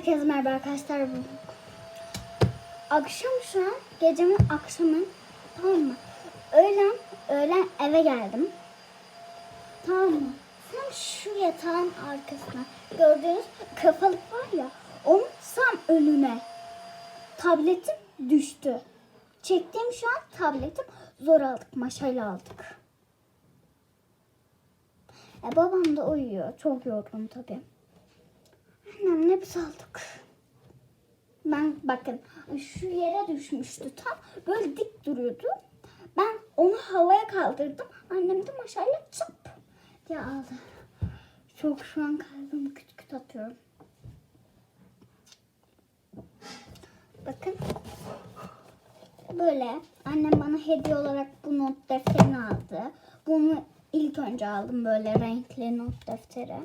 Herkese merhaba arkadaşlar. Akşam şu an, gecemin akşamı. Tamam mı? Öğlen, öğlen eve geldim. Tamam mı? Tam şu yatağın arkasına gördüğünüz kafalık var ya, onun tam önüne tabletim düştü. Çektiğim şu an tabletim zor aldık, maşayla aldık. E, babam da uyuyor. Çok yorgun tabii. Annemle biz aldık. Ben bakın şu yere düşmüştü tam böyle dik duruyordu. Ben onu havaya kaldırdım. Annem de maşayla çap diye aldı. Çok şu an kalbim küt küt atıyorum. Bakın. Böyle annem bana hediye olarak bu not defterini aldı. Bunu ilk önce aldım böyle renkli not defteri.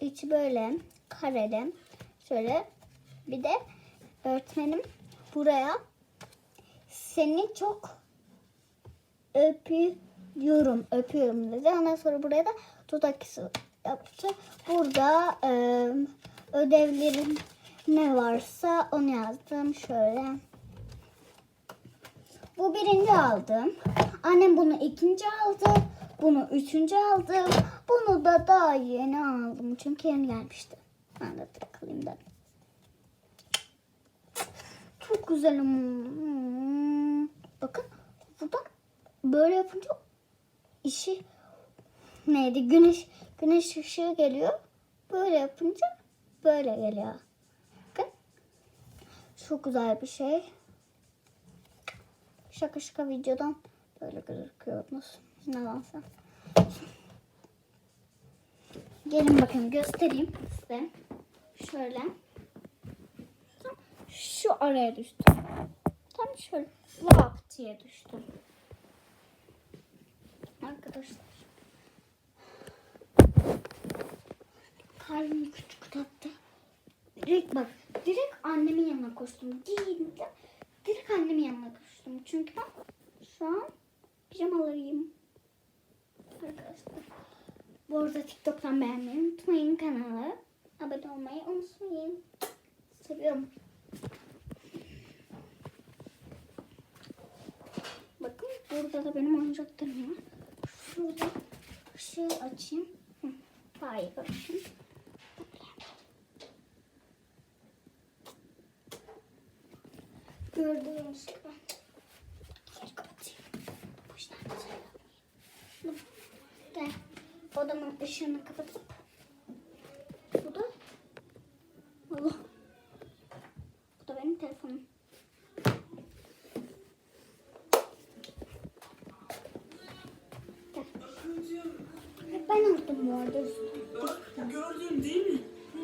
İçi böyle kareli. Şöyle bir de öğretmenim buraya seni çok öpüyorum, öpüyorum dedi. Ondan sonra buraya da dudak yaptı. Burada e, ödevlerim ne varsa onu yazdım. Şöyle. Bu birinci aldım. Annem bunu ikinci aldı. Bunu üçüncü aldım. Bunu da daha yeni aldım. Çünkü yeni gelmişti. Ben de takılayım dedim. Çok güzel. Hmm. Bakın burada böyle yapınca işi neydi? Güneş güneş ışığı geliyor. Böyle yapınca böyle geliyor. Bakın. Çok güzel bir şey. Şaka şaka videodan böyle gözüküyorsunuz. Nedense. Gelin bakın göstereyim size. Şöyle. Tam şu araya düştüm. Tam şöyle lap diye düştüm. Arkadaşlar. Kalbim küçük küçük attı. Direkt bak. Direkt annemin yanına koştum. Giyindim. Direkt annemin yanına koştum. Çünkü ben şu an pijamalarıyım. Arkadaşlar. Bu arada TikTok'tan beğenmeyi unutmayın kanalı. Abone olmayı unutmayın. Seviyorum. Bakın burada da benim oyuncaklarım var. Şurada ışığı açayım. Hı, Daha iyi görürsün. Gördüğünüz gibi. Şöyle kapatayım. Bu işler güzel. Gel. Odamın ışığını kapatıp bu da Allah. Bu da benim telefonum. Gel. Ben aldım bu arada üstüne. Gördün değil mi?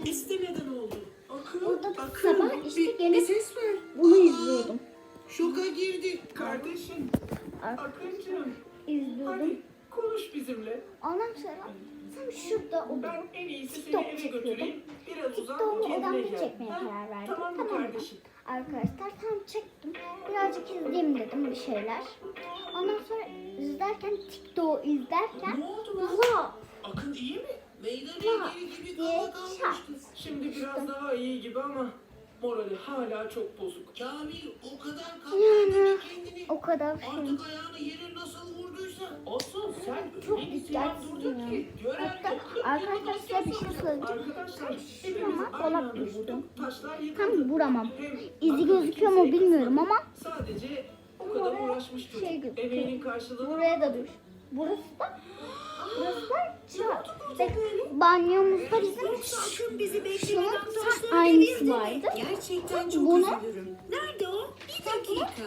İstemeden oldu. Akın, Orada akın. sabah işte bir, gelip- bir ses ver. Bunu izliyordum. Şoka girdik kardeşim. Akıncığım İzliyordum. hadi konuş bizimle. Ondan sonra tam şurada Ben oturup en iyisi seni TikTok eve çekiyordum. götüreyim. Biraz uzan TikTok'u kendine odamda gel. çekmeye Ha? karar verdim. Tamam mı kardeşim? Arkadaşlar tam çektim. Birazcık izleyeyim dedim bir şeyler. Ondan sonra izlerken TikTok'u izlerken Ne oldu lan? Allah Akın iyi mi? Meydan Ya, ilgili gibi diye kalmıştı. çarptı. Şimdi biraz daha iyi gibi ama morali hala çok bozuk. Kamil o kadar Yani kaptırdı kendini. o kadar şey. Artık ayağını yere nasıl. Sen Çok öyle bir dikkatsiz durdun ya. ki. Gören Hatta arkadaşlar yıllık size bir şey söyleyeceğim. Arkadaşlar Tam hepimiz şurama aynı dolap anda vurduk. Taşlar yıkıldı. Tam vuramam. Hem İzi gözüküyor mu bilmiyorum ama Sadece o Ama kadar oraya uğraşmış çocuk. şey gözüküyor. Emeğinin karşılığını buraya da düş. Burası da burası da çat. Banyomuzda bizim Akın bizi beklemeden tam taşları aynısı devirdi. vardı. Gerçekten çok Bunu- üzülürüm. Nerede o? Bir dakika.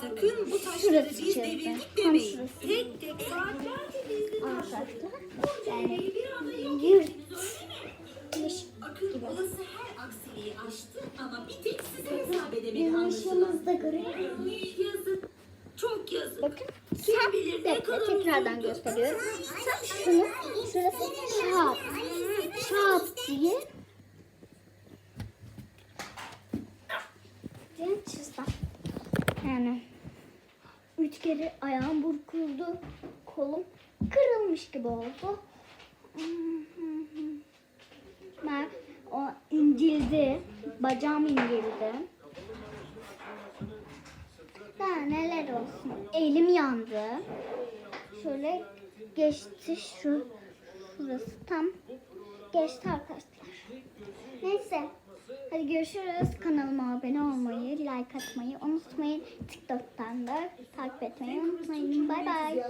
Sakın bu taşları Şurası biz devirdik Tam demeyin. şurası. Mi? Yeş- Akın gibi. olası her aksiliği aştı ama bir tek size hesap edemedi Bizim anlaşılan. ışığımızda görüyor musunuz? Ay, Yazık. Çok yazık. Bakın Kim bilir ne kadar tekrardan gösteriyorum. Şunu şurası çat çat diye çizdim. Yani üç kere ayağım burkuldu. Kolum kırılmış gibi oldu. Ben incildi. Bacağım incildi. Daha neler olsun. Elim yandı. Şöyle geçti şu şurası tam geçti arkadaşlar. Neyse. Hadi görüşürüz. Kanalıma abone olmayı, like atmayı unutmayın. TikTok'tan da takip etmeyi unutmayın. Bay bay.